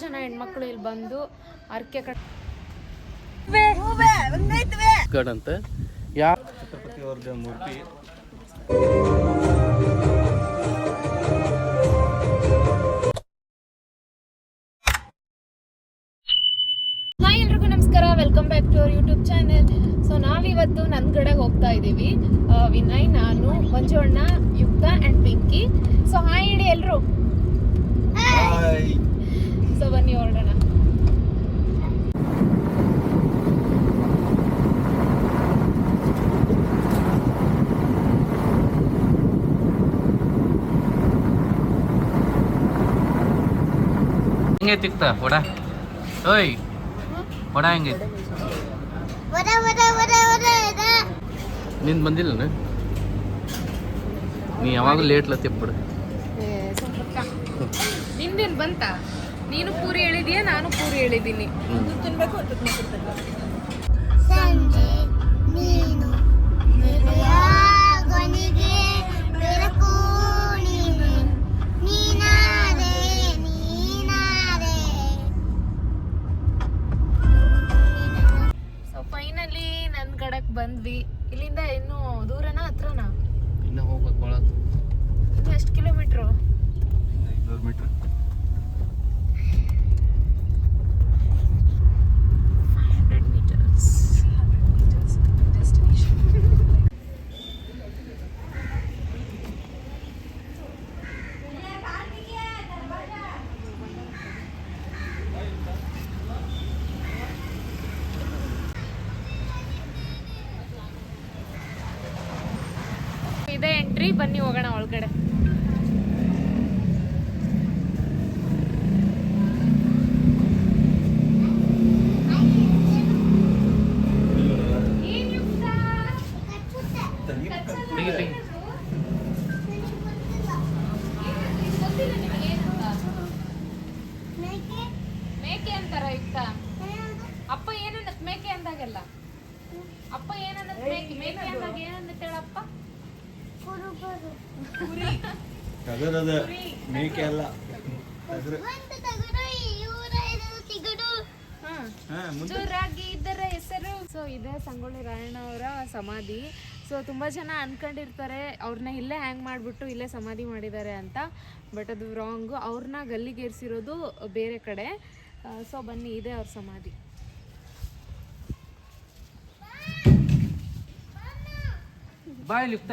ಜನ ಹೆಣ್ಮಕ್ಳು ಇಲ್ಲಿ ಬಂದು ಅರ್ಕೆ ಕಟ್ ಗಡ್ ಅಂತ. ಯಾ ಛತ್ರಪತಿ ಅವ್ರದ್ದು ಮೂರ್ತಿ. ಹಾಯ್ ಎಲ್ರಿಗೂ ನಮಸ್ಕಾರ. Welcome back to our YouTube channel so ನಾವಿವತ್ತು ನಂದ್ಗಡೆಗೆ ಹೋಗ್ತಾ ಇದ್ದೀವಿ. ವಿನಯ್ ನಾನು ಮಂಜುಣ್ಣ ಯುಕ್ತ ಆ್ಯಂಡ್ ಪಿಂಕಿ. ಸೊ ಹಾಯ್ ಹೇಳಿ ಎಲ್ಲರೂ ಸೊ ಬನ್ನಿ ಹೊರಡೋಣ ಹೆಂಗೆ ತಿಕ್ತ ವಡ? ಓಯ್ ವಡ ಹೆಂಗೆ ನಿಂದು ಬಂದಿಲ್ಲ ನೀ? ಯಾವಾಗ ಲೇಟ್ಲ ತಿಪ್ಪಿಡು ನಿಂದೇನು ಬಂತ? ನೀನು ಪೂರಿ ಹೇಳಿದೀಯ ನಾನು ಪೂರಿ ಹೇಳಿದ್ದೀನಿ ಸಂಜೆ ಇದೆ ಎಂಟ್ರಿ ಬನ್ನಿ ಹೋಗೋಣ ಒಳಗಡೆ ತೆಗಿ ತೆಗಿ ಮೇಕೆ ಅಂತಾರ ಇತ್ತ ಅಪ್ಪ ಏನನ್ನತ್ ಮೇಕೆ ಅಂದಾಗೆಲ್ಲ ಅಪ್ಪ ಏನನ್ನತ್ ಮೇಕೆ ಮೇಕೆ ಅಂದಾಗ ಏನಂದತ್ ಹೇಳಪ್ಪ ಟಗರದ ಮೇಕೆ ಅಲ್ಲ. ಇದರ ಹೆಸರು. ಸೊ ಇದೆ ಸಂಗೊಳ್ಳಿ ರಾಯಣ್ಣ ಅವರ ಸಮಾಧಿ. ಸೊ ತುಂಬ ಜನ ಅನ್ಕೊಂಡಿರ್ತಾರೆ ಅವ್ರನ್ನ ಇಲ್ಲೇ ಹ್ಯಾಂಗ್ ಮಾಡಿಬಿಟ್ಟು ಇಲ್ಲೇ ಸಮಾಧಿ ಮಾಡಿದ್ದಾರೆ ಅಂತ. ಬಟ್ ಅದು ರಾಂಗು ಅವ್ರನ್ನ ಗಲ್ಲಿಗೇರಿಸಿರೋದು ಬೇರೆ ಕಡೆ. ಸೊ ಬನ್ನಿ ಇದೆ ಅವ್ರ ಸಮಾಧಿ. ಬಾಯ್ ಲಿಫ್ಟ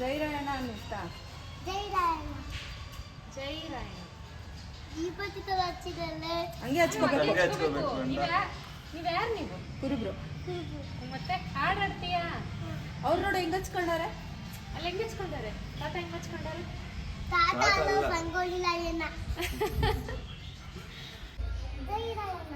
ಎಲ್ಲ ನೋಡಿ ಜೈ ರಾಯಣ್ಣ ಅನ್ನಿಸ್ತಾ? ಜೈ ರಾಯಣ್ಣ ಜೈ ರಾಯಣ್ಣ ದೀಪತಿ ತರ ಹಚ್ಚಿದಲ್ಲೇ ಹಂಗೆ ಹಚ್ಕೋಬೇಕು ಹಂಗೆ ಹಚ್ಕೋಬೇಕು ಅಂತ. ನೀವು ಯಾರು ನೀವು ಕುರುಬ್ರು. ಮತ್ತೆ ಹಾಡು ಆಡ್ತೀಯಾ ಅವ್ರು ನೋಡಿ ಹೆಂಗ್ ಹಚ್ಕೊಂಡಾರೆ? ಅಲ್ಲಿ ಹೆಂಗ್ ಹಚ್ಕೊಂಡಾರೆ? ತಾತ ಹೆಂಗ್ ಹಚ್ಕೊಂಡಾರೆ? ತಾತ ಅಲ್ಲ. ರಾಯಣ್ಣ ಜೈ ರಾಯಣ್ಣ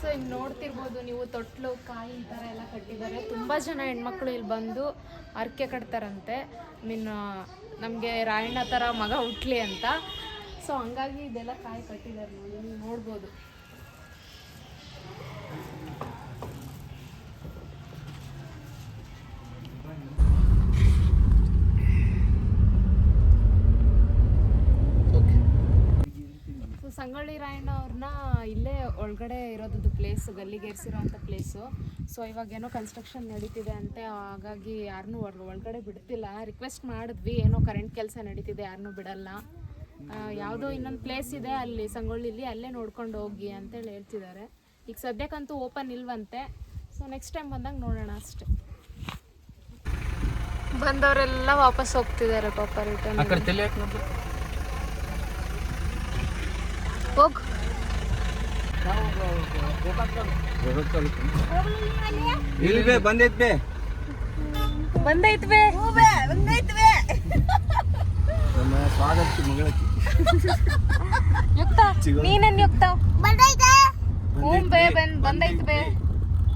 ಸೊ ಇಲ್ಲಿ ನೋಡ್ತಿರ್ಬೋದು ನೀವು ತೊಟ್ಲು, ಕಾಯಿ ಈ ಥರ ಎಲ್ಲ ಕಟ್ಟಿದ್ದಾರೆ. ತುಂಬ ಜನ ಹೆಣ್ಮಕ್ಳು ಇಲ್ಲಿ ಬಂದು ಅರ್ಕೆ ಕಟ್ತಾರಂತೆ. ಮೀನ್ ನಮಗೆ ರಾಯಣ್ಣ ಥರ ಮಗ ಹುಟ್ಲಿ ಅಂತ. ಸೊ ಹಂಗಾಗಿ ಇದೆಲ್ಲ ಕಾಯಿ ಕಟ್ಟಿದ್ದಾರೆ ನೋಡಿ, ನೀವು ನೋಡ್ಬೋದು ಓಕೆ ಸೊ ಸಂಗೊಳ್ಳಿ ರಾಯಣ್ಣ ಅವ್ರನ್ನ ಇಲ್ಲೇ ಒಳಗಡೆ ಇರೋದು ಪ್ಲೇಸ್ ಗಲ್ಲಿಗೇರಿಸಿರೋಂಥ ಪ್ಲೇಸು ಸೊ ಇವಾಗ ಏನೋ ಕನ್ಸ್ಟ್ರಕ್ಷನ್ ನಡೀತಿದೆ ಅಂತೆ ಹಾಗಾಗಿ ಯಾರನ್ನೂ ಒಳಗಡೆ ಬಿಡ್ತಿಲ್ಲ. ರಿಕ್ವೆಸ್ಟ್ ಮಾಡಿದ್ವಿ ಏನೋ ಕರೆಂಟ್ ಕೆಲಸ ನಡೀತಿದೆ ಯಾರನ್ನೂ ಬಿಡಲ್ಲ. ಯಾವುದೋ ಇನ್ನೊಂದು ಪ್ಲೇಸ್ ಇದೆ ಅಲ್ಲಿ ಸಂಗೊಳ್ಳಿಲಿ ಅಲ್ಲೇ ನೋಡ್ಕೊಂಡು ಹೋಗಿ ಅಂತೇಳಿ ಹೇಳ್ತಿದ್ದಾರೆ. ಈಗ ಸದ್ಯಕ್ಕಂತೂ ಓಪನ್ ಇಲ್ವಂತೆ. ಸೊ ನೆಕ್ಸ್ಟ್ ಟೈಮ್ ಬಂದಾಗ ನೋಡೋಣ ಅಷ್ಟೇ. ಬಂದವರೆಲ್ಲ ವಾಪಸ್ ಹೋಗ್ತಿದ್ದಾರೆ ಪಾಪ ರಿಟರ್ನ್. ಹೋಗ್. ಇಲ್ವೇ ಬಂದೈತ್ ಬೇ. ಬಂದೈತ್ವೆ ನಮ್ಮ ಸ್ವಾಗತ ಮಗಳಕ್ಕೆ. ಯುಕ್ತ ನೀನನ್ ಯುಕ್ತ? ಬಂದೈತೆ. ಹ್ಞೂ ಬೇ ಬಂದ್ ಬಂದೈತ್ ಬೇ.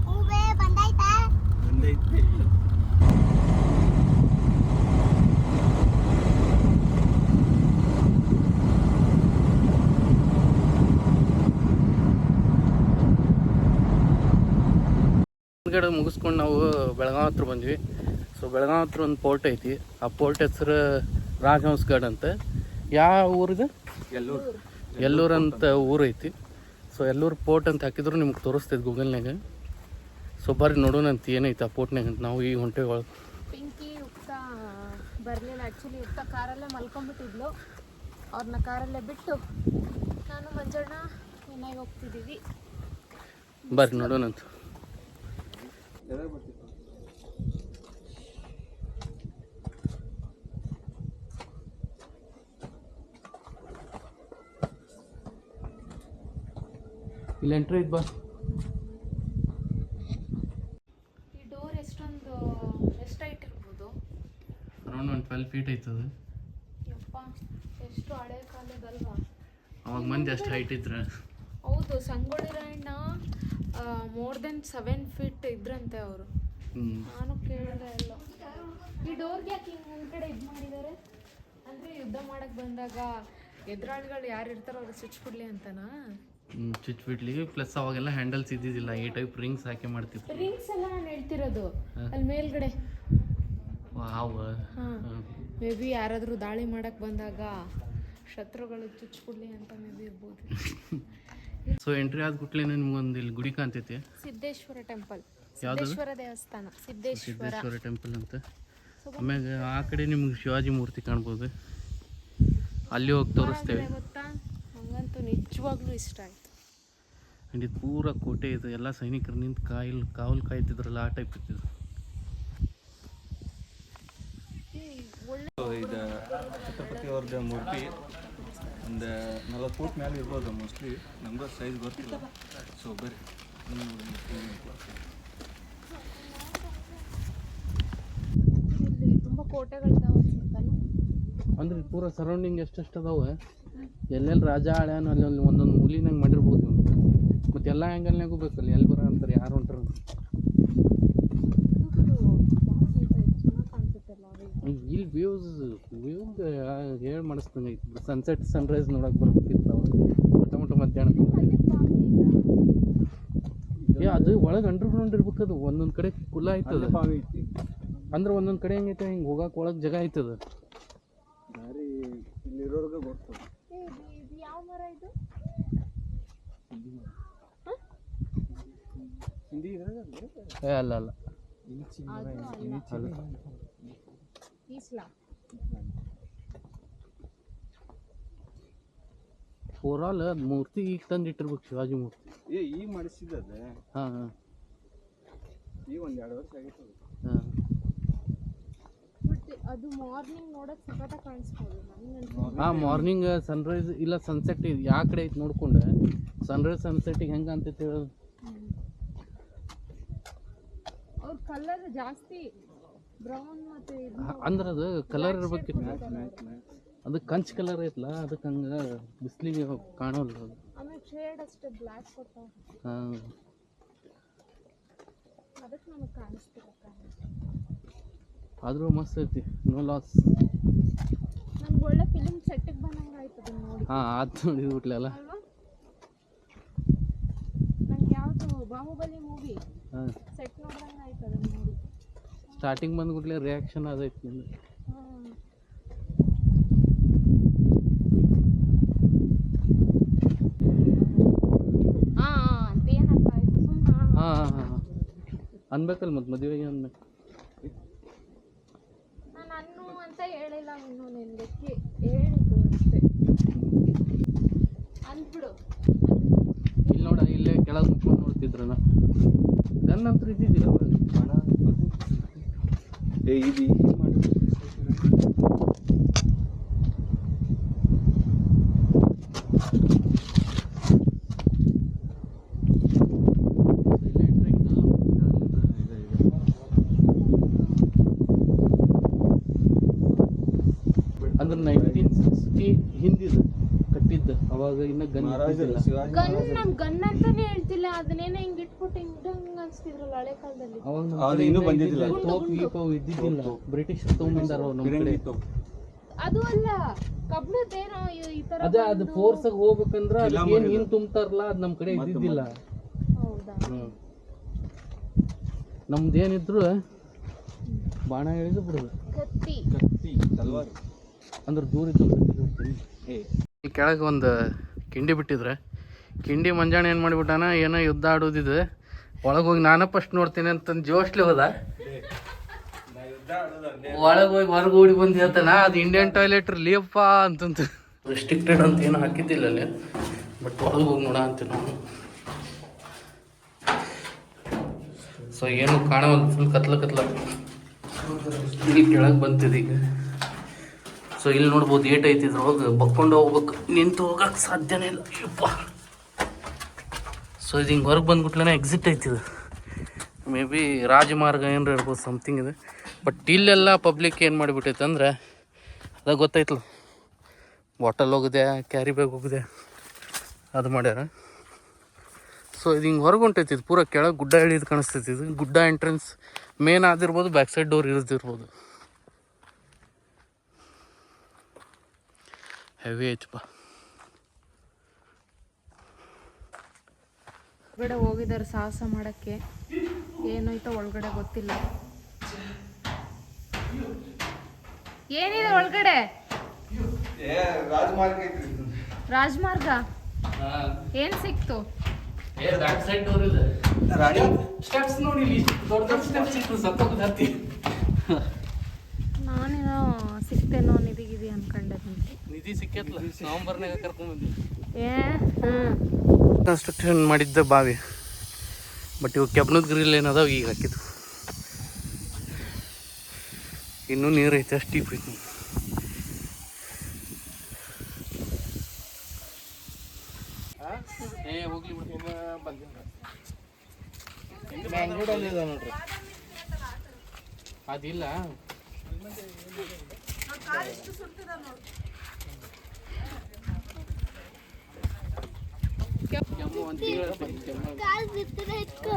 ಹೂವೇ ಬಂದೈತೆ. ಬಂದೈತ್ ಬೇ ಮುಗಿಸ್ಕೊಂಡು ನಾವು ಬೆಳಗಾವ್ ಹತ್ರ ಬಂದ್ವಿ. ಸೊ ಬೆಳಗಾವ್ ಹತ್ರ ಒಂದು ಪೋರ್ಟ್ ಐತಿ. ಆ ಪೋರ್ಟ್ ಹೆಸರು ರಾಜಹಂಸ್ ಗಾರ್ಡ್ ಅಂತ. ಯಾವ ಊರಿದೆ ಎಲ್ಲೂರು ಎಲ್ಲೂರು ಅಂತ ಊರು ಐತಿ. ಸೊ ಎಲ್ಲೂರು ಪೋರ್ಟ್ ಅಂತ ಹಾಕಿದ್ರು ನಿಮ್ಗೆ ತೋರಿಸ್ತೈತಿ ಗೂಗಲ್ನಾಗ. ಸೊ ಬರ್ರಿ ನೋಡೋಣ ಅಂತ ಏನೈತೆ ಆ ಪೋರ್ಟ್ನಾಗ ಅಂತ ನಾವು ಈಗ ಹೊಂಟೆ ಒಳಗೆ. ಪಿಂಕಿ ಯುಕ್ತ ಬರಲಿಲ್ಲ. ಆ್ಯಕ್ಚುಲಿ ಯುಕ್ತ ಕಾರಲ್ಲೇ ಮಲ್ಕೊಂಡ್ಬಿಟ್ಟಿದ್ಲು. ಅವ್ರನ್ನ ಕಾರಲ್ಲೇ ಬಿಟ್ಟು ನಾನು ಮಂಜಣ್ಣ ಮನೆಗೆ ಹೋಗ್ತಿದ್ದೀವಿ. ಬರ್ರಿ ನೋಡೋಣ ಬರ್ತಿತ್ತು ಇಲ್ಲಿ ಎಂಟ್ರಿ ಇದ್ ಬಾ. ಈ ಡೋರ್ ಎಷ್ಟೊಂದು ಎಷ್ಟು ಹೈಟ್ ಇರ್ಬೋದು? ಅರೌಂಡ್ ಒಂದು ಟ್ವೆಲ್ ಫೀಟ್ ಐತದ ಯಪ್ಪ ಎಷ್ಟು ಹಳೆ ಕಾಲದಲ್ವಾ? ಅವಾಗ ಮಂದಿ ಅಷ್ಟು ಹೈಟ್ ಇದ್ರ. ಹೌದು Sangolli Rayanna more than seven feet ಇದ್ರಂತೆ ಅವರು. ನಾನು ಕೇಳಿದೆ ಎಲ್ಲ ಈ ಡೋರ್ಗೆ ಯಾಕೆ ಹಿಂಗೆ ಇದು ಮಾಡಿದ್ದಾರೆ ಅಂದರೆ ಯುದ್ಧ ಮಾಡಕ್ಕೆ ಬಂದಾಗ ಎದುರಾಳಿಗಳು ಯಾರು ಇರ್ತಾರೋ ಅವ್ರಿಗೆ ಸ್ವಿಚ್ ಕೊಡ್ಲಿ ಅಂತನಾ? ಚುಚ್ಬಿಡ್ಲಿ ಪ್ಲಸ್ ಅವಾಗೆಲ್ಲ ಹ್ಯಾಂಡಲ್ಸ್ ಇದ್ದಿದ್ದಿಲ್ಲ. ಈ ಟೈಪ್ ರಿಂಗ್ಸ್ ಹಾಕಿ ಮಾಡ್ತಿದ್ರು. ರಿಂಗ್ಸ್ ಎಲ್ಲ ನಾನು ಹೇಳ್ತಿರೋದು. ಅಲ್ಲಿ ಮೇಲ್ಗಡೆ. ವಾವ್ ಮೇ ಬಿ ಯಾರಾದರೂ ದಾಳಿ ಮಾಡಕ್ಕೆ ಬಂದಾಗ ಶತ್ರುಗಳು ಚುಚ್ಕೊಡ್ಲಿ ಅಂತ ಮೇ ಬಿ ಇರ್ಬೋದು. ಸೊ ಎಂಟ್ರಿ ಆದ ಕೂಡಲೇ ನಿಮ್ಗೊಂದು ಇಲ್ಲಿ ಗುಡಿ ಕಾಣ್ತೈತಿ. ಸಿದ್ದೇಶ್ವರ ಟೆಂಪಲ್? ಸಿದ್ದೇಶ್ವರ ದೇವಸ್ಥಾನ. ಸಿದ್ದೇಶ್ವರ. ಸಿದ್ದೇಶ್ವರ ಟೆಂಪಲ್ ಅಂತ. ಆಮ್ಯಾಗ ಆ ಕಡೆ ನಿಮ್ಗೆ ಶಿವಾಜಿ ಮೂರ್ತಿ ಕಾಣ್ಬೋದು. ಅಲ್ಲಿ ಹೋಗಿ ತೋರಿಸ್ತೇವೆ. ಯಾಕಂದ್ರೆ ಗೊತ್ತಾ? ನಂಗಂತೂ ನಿಜವಾಗ್ಲೂ ಇಷ್ಟ ಆಯ್ತು. ಆ್ಯಂಡ್ ಇದು ಪೂರ ಕೋಟೆ ಇದು. ಎಲ್ಲ ಸೈನಿಕರು ನಿಂತು ಕಾಯಿಲ್ ಕಾವಲ್ ಕಾಯ್ತಿದ್ರಲ್ಲ ಆ ಟೈಪ್ ಇರ್ತಿದ್ರು ಇದು. ಛತ್ರಪತಿ ಅವ್ರದ್ದು ಮೂರ್ತಿ. ಒಂದು ನಲ್ವತ್ತು ಫೂಟ್ ಮೇಲೆ ಇರ್ಬೋದು ಮೋಸ್ಟ್ಲಿ ನಮ್ಗೆ ಸೈಜ್ ಗೊತ್ತಿಲ್ಲ. ಸೊ ಬರ್ರಿ. ಅಂದ್ರೆ ಪೂರ ಸರೌಂಡಿಂಗ್ ಎಷ್ಟೆಷ್ಟು ಅದಾವೆ? ಎಲ್ಲೆಲ್ಲಿ ರಾಜ ಆಳ್ಯಾನ ಅಲ್ಲಿ ಒಂದೊಂದು ಮೂಲಿನಾಗ ಮಾಡಿರ್ಬೋದು ಮತ್ತೆ ಮತ್ತು ಎಲ್ಲ ಆ್ಯಂಗಲ್ನಾಗೂ ಬೇಕಲ್ಲ ಎಲ್ಲಿ ಬರ ಅಂತಾರೆ ಯಾರು ಹೊಂಟಾರ ಇಲ್ಲಿ ವ್ಯೂಸ್ ವ್ಯೂಗ್ ಹೇಳಿ ಮಾಡಿಸ್ದಂಗೆ ಐತಿ ಸನ್ಸೆಟ್ ಸನ್ರೈಸ್ ನೋಡಕ್ಕೆ ಬರ್ಬೇಕಿತ್ತು ನಾವು ಮೊಟ್ಟ ಮೊಟ್ಟ ಮಧ್ಯಾಹ್ನ ಏ ಅದು ಒಳಗೆ ಅಂಡರ್ಗ್ರೌಂಡ್ ಇರ್ಬೇಕು ಅದು. ಒಂದೊಂದು ಕಡೆ ಕುಲ ಆಯ್ತದ. ಅಂದ್ರೆ ಒಂದೊಂದು ಕಡೆ ಹೆಂಗೈತೆ ಹಿಂಗೆ ಹೋಗಕ್ಕೆ ಒಳಗೆ ಜಾಗ ಆಯ್ತದ. ದಾರಿ ಇಲ್ಲಿರೋರ್ಗೆ ಗೊತ್ತು. ಯಾವ ಮರ ಇದು? ಹಿಂದಿ ಅಲ್ಲ ಅಲ್ಲ. ಈಸ್ಲಾ ಓವರಾಲ್ ಮೂರ್ತಿ ಈಗ ತಂದು ಇಟ್ಟಿರ್ಬೇಕು ಶಿವಾಜಿ ಮೂರ್ತಿ. ಏ ಈಗ ಮಾಡಿಸಿದ್ದದ ಹಾಂ ಹಾಂ. ಈಗ ಒಂದು ಎರಡು ವರ್ಷ ಆಗಿತ್ತು ಹಾಂ. ಬಟ್ ಅದು ಮಾರ್ನಿಂಗ್ ನೋಡಕ್ ಸಖತ್ತ ಕಾಣಿಸ್ಬೋದು. ನನಗೆ ಹಾಂ ಮಾರ್ನಿಂಗ್ ಸನ್ರೈಸ್ ಇಲ್ಲ ಸನ್ಸೆಟ್ ಇದು. ಯಾವ ಕಡೆ ಐತೆ ನೋಡ್ಕೊಂಡೆ. ಸನ್ರೈಸ್ ಸನ್ಸೆಟ್ಟಿಗೆ ಹೆಂಗೆ ಅಂತೈತೆ ಹೇಳೋದು ಅವ್ರ ಕಲರ್ ಜಾಸ್ತಿ. ಅಂದ್ರೆ ಅದು ಕಲರ್ ಮ್ಯಾಚ್ ಅದು ಕಂಚ್ ಕಲರ್ ಐತಲ್ಲ ಅದಕ್ಕೆ ಹಂಗೆ ಬಿಸಿಲಿಗೆ ಕಾಣೋಲ್ಲ ಅದು ಹಾಂ. ಆದರೂ ಮಸ್ತ್ ಐತಿ ನೋ ಲಾಸ್ ಒಳ್ಳೆ ಫಿಲಿಮ್ ಸೆಟ್ಟಿಗೆ ಬಂದಂಗೆ ಆಯ್ತು ಅದನ್ನ ನೋಡಿ. ಹಾಂ ಅದು ನೋಡಿದ್ಬಿಟ್ಲಲ್ಲ ಅಲ್ವಾ? ನಂಗೆ ಯಾವುದು ಬಾಹುಬಲಿ ಮೂವಿ ಸೆಟ್ ನೋಡ್ದಂಗೆ ಆಯ್ತು ಅದನ್ನ ನೋಡಿ. ಸ್ಟಾರ್ಟಿಂಗ್ ಬಂದ್ಬಿಟ್ಲೆ ರಿಯಾಕ್ಷನ್ ಅದೈತಿ ನಿಂದು ಹಾಂ ಹಾಂ ಹಾಂ ಅನ್ಬೇಕಲ್ಲ ಮತ್ತು ಮದುವೆಗೆ ಅನ್ಬೇಕು ನಾನು ಅನ್ನು ಅಂತ ಹೇಳಿಲ್ಲ ಇನ್ನು ನಿನಗೆ. ಹೇಳಿದ್ದು ಅಷ್ಟೇ. ಅಂದ್ಬಿಡು. ಇಲ್ಲಿ ನೋಡ ಇಲ್ಲೇ ಕೆಳಗೆ ಮುಟ್ಕೊಂಡು ನೋಡ್ತಿದ್ರನ ಗನ್ ಅಂತ ಇದ್ದಿದ್ದಿಲ್ಲ ಅವಾಗ E, iyi değil. ಅವಾಗ ಇನ್ನ ಗನ್ ಮಹಾರಾಜರು ಶಿವಾಜಿ ಗನ್ ನಮ್ ಗನ್ ಅಂತಾನೆ ಹೇಳ್ತಿಲ್ಲ ಅದನ್ನೇನ ಹಿಂಗ್ ಇಟ್ಬಿಟ್ಟು ಹಿಂಗ್ ಹಂಗ ಅನ್ಸ್ತಿದ್ರಲ್ಲ ಹಳೆ ಕಾಲದಲ್ಲಿ. ಅವಾಗ ನಮ್ ಅದು ಕಡೆ ಇನ್ನೂ ಇನ್ನ ಬಂದಿದ್ದಿಲ್ಲ. ಇದ್ದಿಲ್ಲ. ತೋಪ್ ಗೀಪ್ ಇದ್ದಿದ್ದಿಲ್ಲ. ಬ್ರಿಟಿಷ್ ತಗೊಂಬಂದಾರ ನಮ್ಮ ಕಡೆ. ಅದು ಅಲ್ಲ ಕಬ್ಣದ್ದೇನೋ ಈ- ಈ ತರ ಅದೇ ಅದು ಫೋರ್ಸ್ ಆಗಿ ಹೋಗ್ಬೇಕಂದ್ರ ಏನ್. ಹಿಂಗ್ ತುಂಬ್ತಾರಲ್ಲ ಅದ್ ನಮ್ ಕಡೆ ಇದ್ದಿದ್ದಿಲ್ಲ. ಹೌದಾ? ಹ್ಮ್. ನಮ್ದೇನಿದ್ರು ಬಾಣ ಹೇಳಿದ್ರು ಬಿಡುದು. ಕತ್ತಿ ಕತ್ತಿ ತಲ್ವಾರ್. ಅಂದ್ರೆ ದೂರ ಇದ್ದು ಈ ಕೆಳಗೆ ಒಂದು ಕಿಂಡಿ ಬಿಟ್ಟಿದ್ರೆ. ಕಿಂಡಿ ಮಂಜಾಣ ಏನು ಮಾಡಿಬಿಟ್ಟಾನ? ಏನೋ ಯುದ್ಧ ಆಡೋದಿದೆ. ಒಳಗೆ ಹೋಗಿ ನಾನು ಫಸ್ಟ್ ನೋಡ್ತೀನಿ ಅಂತಂದು ಜೋಶ್ಲಿ ಹೋದ. ಒಳಗೆ ಹೋಗಿ ಹೊರಗೆ ಓಡಿ ಬಂದು ಹೇಳ್ತಾನ ಅದು ಇಂಡಿಯನ್ ಟಾಯ್ಲೆಟ್ ಲೀಯಪ್ಪ ಅಂತಂತ ರೆಸ್ಟ್ರಿಕ್ಟೆಡ್ ಅಂತ ಏನು ಹಾಕಿದ್ದಿಲ್ಲ ಅಲ್ಲಿ. ಬಟ್ ಒಳಗೆ ಹೋಗಿ ನೋಡ ಅಂತೀನಿ ನಾನು. ಸೊ ಏನು ಕಾಣವಲ್ಲ ಫುಲ್ ಕತ್ಲ ಕತ್ಲ. ಇಲ್ಲಿ ಕೆಳಗೆ ಬಂತಿದೆ ಈಗ ಸೊ ಇಲ್ಲಿ ನೋಡ್ಬೋದು ಏಟ್ ಐತಿ ಇದ್ರೊಳಗೆ. ಬಕ್ಕೊಂಡು ಹೋಗ್ಬೇಕು. ನಿಂತು ಹೋಗಕ್ಕೆ ಸಾಧ್ಯನೇ ಇಲ್ಲ. ಯಪ್ಪ. ಸೊ ಇದು ಹಿಂಗೆ ಹೊರಗೆ ಬಂದ್ಬಿಟ್ಲೇ ಎಕ್ಸಿಟ್ ಐತಿ ಇದು. ಮೇ ಬಿ ರಾಜಮಾರ್ಗ ಏನಾರ ಇರ್ಬೋದು ಸಮಥಿಂಗ್ ಇದೆ. ಬಟ್ ಇಲ್ಲೆಲ್ಲ ಪಬ್ಲಿಕ್ ಏನು ಮಾಡಿಬಿಟ್ಟೈತೆ ಅಂದ್ರೆ ಗೊತ್ತಾಯ್ತಲ್ಲ ಬಾಟಲ್ ಹೋಗಿದೆ ಕ್ಯಾರಿ ಬ್ಯಾಗ್ ಹೋಗಿದೆ. ಅದು ಮಾಡ್ಯಾರ. ಸೊ ಇದು ಹಿಂಗೆ ಹೊರಗೆ ಹೊಂಟೈತಿ ಇದು. ಪೂರ ಕೆಳಗೆ ಗುಡ್ಡ ಇಳಿದು ಕಾಣಿಸ್ತೈತಿ ಇದು. ಗುಡ್ಡ ಎಂಟ್ರೆನ್ಸ್ ಮೇನ್ ಆದಿರ್ಬೋದು ಬ್ಯಾಕ್ ಸೈಡ್ ಡೋರ್ ಇರ್ದಿರ್ಬೋದು. ಹೆವಿ ಐತಪ್ಪ ಒಳಗಡೆ ಹೋಗಿದ್ದಾರೆ ಸಾಹಸ ಮಾಡಕ್ಕೆ. ಏನಾಯ್ತೋ ಒಳಗಡೆ ಗೊತ್ತಿಲ್ಲ. ಏನಿದೆ ಒಳಗಡೆ? ರಾಜಮಾರ್ಗ ಏನ್ ಸಿಕ್ತು? ಸ್ಟೆಪ್ಸ್ ನೋಡಿ ದೊಡ್ಡ ದೊಡ್ಡ ಸ್ಟೆಪ್ಸ್ ಇತ್ತು ಸತ್ತೋಗತ್ತಿ ನಾನೇನೋ ಸಿಕ್ತೇನೋ ನಿಧಿಗಿದಿ ಅನ್ಕೊಂಡೆ ನಿಧಿ ಸಿಕ್ಕತ್ಲ? ನವಂಬರ್ನಾಗ ಕರ್ಕೊಂಡ್ಬಂದಿ ಏ ಹ್ಮ್ ಕನ್ಸ್ಟ್ರಕ್ಷನ್ ಮಾಡಿದ್ದ ಬಾವಿ. ಬಟ್ ಇವು ಕೆಬ್ಬನದ ಗ್ರಿಲ್ ಏನದಾವ ಈಗ ಹಾಕಿದ್ದು. ಇನ್ನೂ ನೀರು ಐತೆ ಅಷ್ಟು ಡೀಪ್ ಐತಿ. ಏ ಹೋಗ್ಲಿ ನೋಡ್ರಿ ಅದಿಲ್ಲ ಕೆಮ್ಮು ಒಂದು ತಿಂಗಳ ಕಾಲ್ ಬಿತ್ತನೆ ಇಟ್ಕೋ